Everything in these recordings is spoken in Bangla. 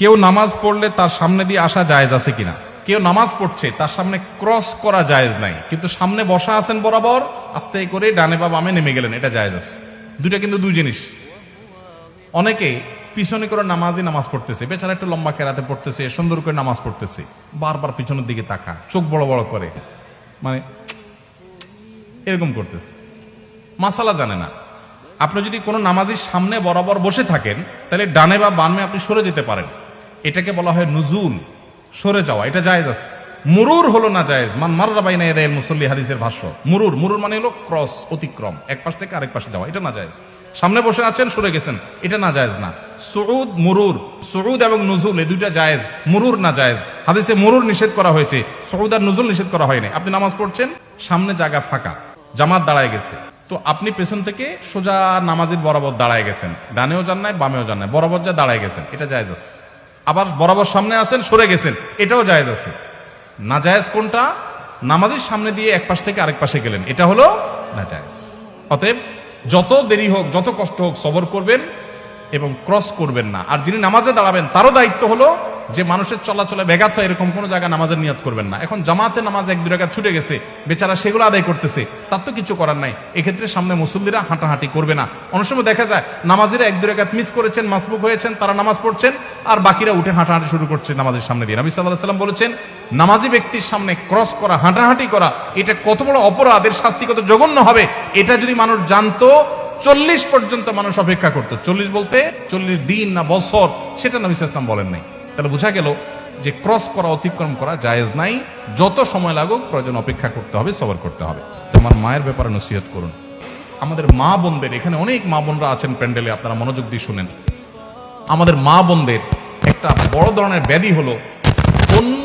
কেউ নামাজ পড়লে তার সামনে দিয়ে আসা জায়েজ আছে কিনা? কেউ নামাজ পড়ছে, তার সামনে ক্রস করা জায়েজ নাই। কিন্তু সামনে বসা আছেন বরাবর, আস্তে করে ডানে বা বামে নেমে গেলেন, এটা জায়েজ আছে। দুইটা কিন্তু দুই জিনিস। অনেকে পিছনে করে নামাজই নামাজ পড়তেছে, বেচারা একটু লম্বা কেরাতে পড়তেছে, সুন্দর করে নামাজ পড়তেছে, বারবার পিছনের দিকে তাকা চোখ বড় বড় করে। মানে এরকম করতেছে। মাসালা জানে না। আপনি যদি কোনো নামাজির সামনে বরাবর বসে থাকেন, তাহলে ডানে বা বামে আপনি সরে যেতে পারেন। এটাকে বলা হয় নুজুল, সরে যাওয়া, এটা জায়েজ আছে। মুরুর হলো না জায়েজ, মান মাররা বাইনা এদায়ের মুসল্লি হাদিসের ভাষ্য। মুরুর মুরুর মানে হলো ক্রস, অতিক্রম, এক পাশ থেকে আরেক পাশে যাওয়া, এটা না জায়েজ। সামনে বসে আছেন, সরে গেছেন, এটা না জায়েজ না। সুউদ, মুরুর, সুউদ এবং নুজুল, এই দুইটা জায়েজ, মুরুর না জায়েজ। হাদিসে মুরুর নিষেধ করা হয়েছে সৌদ আর নুজুল নিষেধ করা হয়নি। আপনি নামাজ পড়ছেন, সামনে জায়গা ফাঁকা, জামাত দাঁড়ায় গেছে। তো আপনি পেছন থেকে সোজা নামাজের বরাবর দাঁড়ায় গেছেন, ডানেও যান নাই, বামেও যান নাই, বরাবর যা দাঁড়ায় গেছেন, এটা জায়েজ আছে। আবার বরাবর সামনে আছেন, সরে গেছেন। এটাও জায়েজ আছে। না জায়েজ কোনটা? নামাজের সামনে দিয়ে এক পাশ থেকে আরেক পাশে গেলেন। এটা হলো না জায়েজ। অতএব যত দেরি হোক, যত কষ্ট হোক, সবর করবেন এবং ক্রস করবেন না। আর যিনি নামাজে দাঁড়াবেন, তারও দায়িত্ব হলো যে মানুষের চলাচলে ব্যাঘাত হয় এরকম কোনো জায়গায় নামাজের নিয়ত করবেন না। এখন জামাতে নামাজ এক দু টাকা ছুটে গেছে, বেচারা সেগুলো আদায় করতেছে, তার তো কিছু করার নাই। এক্ষেত্রে সামনে মুসল্লিরা হাঁটাহাঁটি করবে না। অনেক সময় দেখা যায়, নামাজিরা এক দু রেখাত মিস করেছেন, মাসবুক হয়েছেন, তারা নামাজ পড়ছেন, আর বাকিরা উঠে হাঁটাহাঁটি শুরু করছে নামাজের সামনে দিয়ে। নবী সাল্লাহ সাল্লাম বলেছেন, নামাজি ব্যক্তির সামনে ক্রস করা, হাঁটাহাঁটি করা, এটা কত বড় অপরাধ এর শাস্তি কত জঘন্য হবে, এটা যদি মানুষ জানতো, চল্লিশ পর্যন্ত মানুষ অপেক্ষা করতো। চল্লিশ বলতে চল্লিশ দিন না বছর, সেটা নবী ইসলাম বলেন নাই। তাহলে বোঝা গেল যে ক্রস করা, অতিক্রম করা জায়েজ নাই। যত সময় লাগুক, প্রয়োজন অপেক্ষা করতে হবে, সবার করতে হবে। তোমার মায়ের ব্যাপারে নসিহত করুন। আমাদের মা বোনদের, এখানে অনেক মা বোনরা আছেন প্যান্ডেলে, আপনারা মনোযোগ দিয়ে শুনেন। আমাদের মা বোনদের একটা বড় ধরনের ব্যাধি হলো, অন্য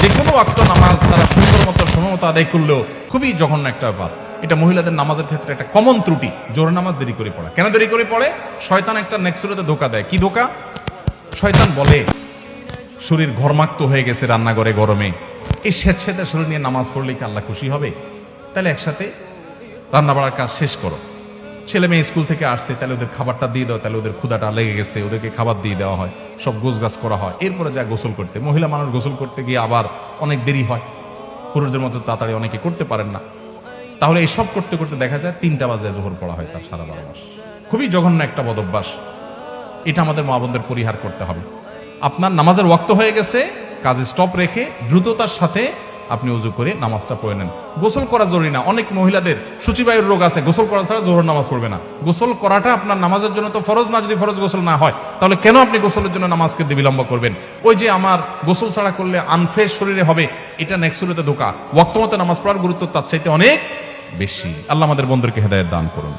যে কোনো একটা নামাজ তারা সুন্দর মতো সময় মতো আদায় করলেও খুবই জঘন্য একটা ব্যাপার। এটা মহিলাদের নামাজের ক্ষেত্রে একটা কমন ত্রুটি, জোর নামাজ দেরি করে পড়া। কেন দেরি করে পড়ে? শয়তান একটা নেক্সুরেতে ধোকা দেয়। কি ধোকা? শয়তান বলে শরীর ঘরমাক্ত হয়ে গেছে রান্নাঘরে গরমে। এই স্বেচ্ছেদা শরীর নিয়ে নামাজ পড়লে কি আল্লাহ খুশি হবে? তাহলে একসাথে রান্না বাড়ার কাজ শেষ করো। ছেলে মেয়ে স্কুল থেকে আসছে, তাহলে ওদের খাবারটা দিয়ে দাও, তাহলে ওদের ক্ষুদাটা লেগে গেছে, ওদেরকে খাবার দিয়ে দেওয়া হয়, সব গোছ গাছ করা হয়। এরপরে যা গোসল করতে, মহিলা মানুষ গোসল করতে গিয়ে আবার অনেক দেরি হয়। পুরুষদের মতো তাড়াতাড়ি অনেকে করতে পারেন না। তাহলে এসব করতে করতে দেখা যায় তিনটা বাজে জোহর পড়া হয় তার সারা বারো মাস। খুবই জঘন্য একটা বদভ্যাস। এটা আমাদের মা বোনদের পরিহার করতে হবে। আপনার নামাজের ওয়াক্ত হয়ে গেছে, কাজ স্টপ রেখে দ্রুততার সাথে আপনি উজু করে নামাজটা পড়ে নেন। গোসল করা জরুরি না। অনেক মহিলাদের সূচিবায়ুর রোগ আছে। গোসল করা ছাড়া জোহর নামাজ পড়বে না। গোসল করাটা আপনার নামাজের জন্য তো ফরজ না, যদি ফরজ গোসল না হয়, তাহলে কেন আপনি গোসলের জন্য নামাজকে বিলম্ব করবেন? ওই যে আমার গোসল ছাড়া করলে আনফ্রেশ শরীরে হবে, এটা নেক্সুরেতে ধোকা। ওয়াক্ত মতো নামাজ পড়ার গুরুত্ব তার চাইতে অনেক বেশি। আল্লাহ আমাদের বন্ধুকে হেদায়ত দান করুন।